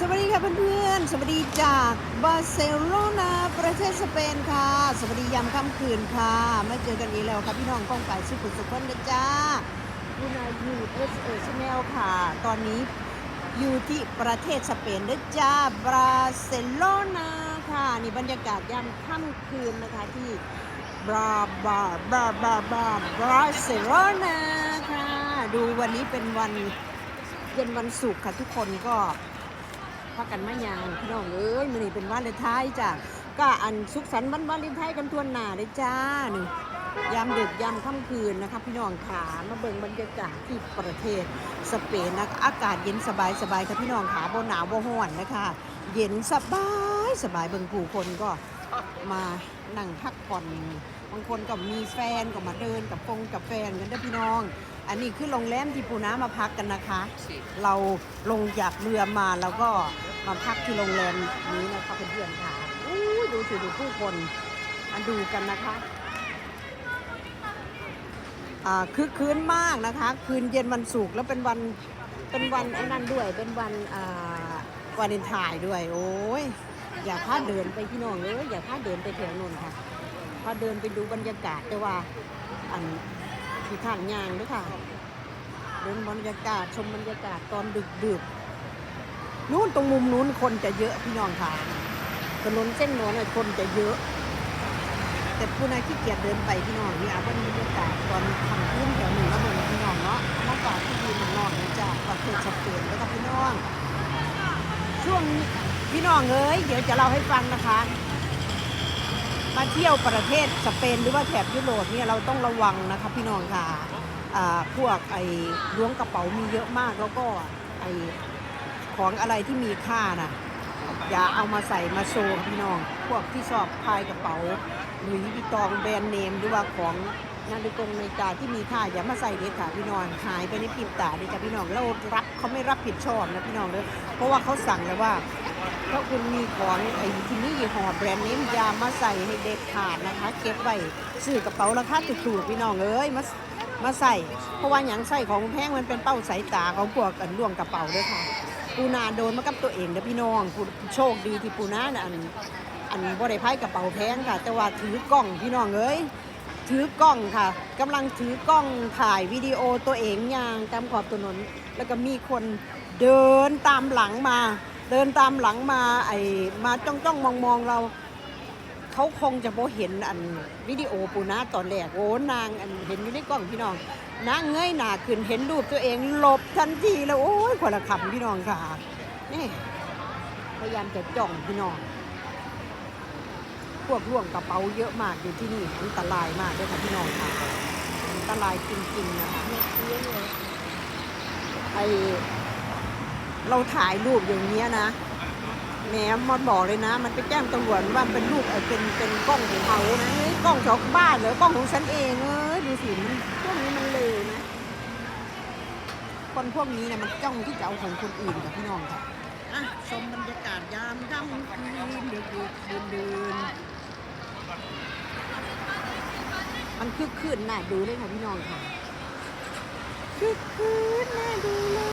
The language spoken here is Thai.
สวัสดีค่ะเพื่อนๆ สวัสดีจากบาร์เซโลนาประเทศสเปนค่ะ สวัสดียามค่ำคืนค่ะ ไมาเจอกันอีกแล้วค่ะพี่น้องก้องไก่สุขุมสุขคนนะจ้าคุณอายูเอสเอชแนลค่ะ ตอนนี้อยู่ที่ประเทศสเปนนะจ้าบราเซโลนาค่ะนี่บรรยากาศยามค่ำคืนนะคะที่บราบราบราบราบราบราเซโลนาค่ะ ดูวันนี้เป็นวันเย็นวันศุกร์ค่ะทุกคนก็ พักกันมายางพี่น้องเอ้ยมื้อนี้เป็นวันเลนไทน์จ้ะก็อันสุขสันต์วันวาเลนไทน์กันทวนหน้าเลยจ้านี่ยามดึกยามค่ำคืนนะคะพี่น้องขามาเบิ่งบรรยากาศที่ประเทศสเปนนะอากาศเย็นสบายสบายค่ะพี่น้องขาบ่หนาวบ่ร้อนนะคะ เย็นสบายสบายเบิ่งผู้คนก็มานั่งพักผ่อนบางคนก็มีแฟนก็มาเดินกับฟงกับแฟนกันเด้อพี่น้อง อันนี้คือโรงแรมที่ปูน้ามาพักกันนะคะ เราลงจากเรือมาแล้วก็มาพักที่โรงแรมนี้นะคะเพื่อนๆค่ะอู้ยดูสิดูผู้คนมาดูกันนะคะอ่าคือคืนมากนะคะ คืนเย็นวันศุกร์แล้วเป็นวันเป็นวันไอ้นั่นด้วย เป็นวันอ่าวาเลนไทน์ด้วย โอ้ยอย่าพลาดเดินไปพี่น้องเลยอย่าพลาดเดินไปแถวนนท์ค่ะพาเดินไปดูบรรยากาศแต่ว่าอัน ที่ทางยางด้วยค่ะ เดินบรรยากาศชมบรรยากาศตอนดึกดึกนู้นตรงมุมนู้นคนจะเยอะพี่น้องค่ะถนนเส้นโน้นคนจะเยอะ แต่ผู้นายขี้เกียจเดินไปพี่น้องนี่อาบรรยากาศตอนทำขึ้นแถวหนึ่งแล้วเบิ่งพี่น้องเนาะอากาศที่ดีมันนอนนะจ๊ะประเทศสเปนแล้วก็พี่น้อง ช่วงนี้พี่น้องเอ้ยเดี๋ยวจะเล่าให้ฟังนะคะ มาเที่ยวประเทศสเปนหรือว่าแถบยุโรปเนี่ยเราต้องระวังนะคะพี่น้องค่ะพวกไอ้ล้วงกระเป๋ามีเยอะมากแล้วก็ไอ้ของอะไรที่มีค่าน่ะอย่าเอามาใส่มาโชว์พี่น้อง พวกที่ชอบพายกระเป๋าหรือวิตตองแบรนด์เนมหรือว่าของนาฬิกานาฬิกาที่มีค่าอย่ามาใส่เด็ดค่ะพี่น้องหายไปในพริบตาเลยจ้ะพี่น้องแล้วรับเขาไม่รับผิดชอบนะพี่น้องเลยเพราะว่าเขาสั่งแล้วว่า ถ้าคุณมีของไอ้ที่นี่ยี่ห้อแบรนด์เนมอย่ามาใส่ให้เด็ดขาดนะคะ เก็บไว้ซื้อกระเป๋าราคาถูกๆพี่น้องเอ้ยมามาใส่ เพราะว่าอย่างใส่ของแพงมันเป็นเป้าสายตาของพวกกันล่วงกระเป๋าด้วยค่ะ ปูนาโดนมากับตัวเองเด้อพี่น้องปูโชคดีที่ปูนาน่ะอันอันบ่ได้พายกระเป๋าแพงค่ะ แต่ว่าถือกล้องพี่น้องเอ้ยถือกล้องค่ะกำลังถือกล้องถ่ายวิดีโอตัวเองย่างตามขอบถนนแล้วก็มีคนเดินตามหลังมา เดินตามหลังมาไอ้มาจ้องจ้องมองมองเรา เขาคงจะโบเห็นอันวิดีโอปูนาตอนแรกโอ้นางอันเห็นอยู่ในกล้องพี่น้องนางเงยหน้าขึ้นเห็นรูปตัวเองหลบทันทีแล้วโอ้ยคนละคำพี่น้องค่ะนี่พยายามจะจ้องพี่น้องพวกล่วงกระเป๋าเยอะมากอยู่ที่นี่อันตรายมากด้วยค่ะพี่น้องค่ะอันตรายจริงๆนะคะไอ เราถ่ายรูปอย่างเนี้ยนะแหมมาบอกเลยนะ มันไปแจ้งตำรวจว่าเป็นลูกเออเป็นเป็นกล้องของเขานะเฮ้ยกล้องของบ้านเหรอกล้องของฉันเองเอ้ยดูสิมันพวกนี้มันเลวนะ คนพวกนี้เนี่ยมันจ้องที่จะเอาของคนอื่นกับพี่น้องค่ะอะชมบรรยากาศยามค่ำคืนเดือดเดินเดินมันคึกคืนน่าดูเลยค่ะพี่น้องค่ะคึกคืนน่าดูเลย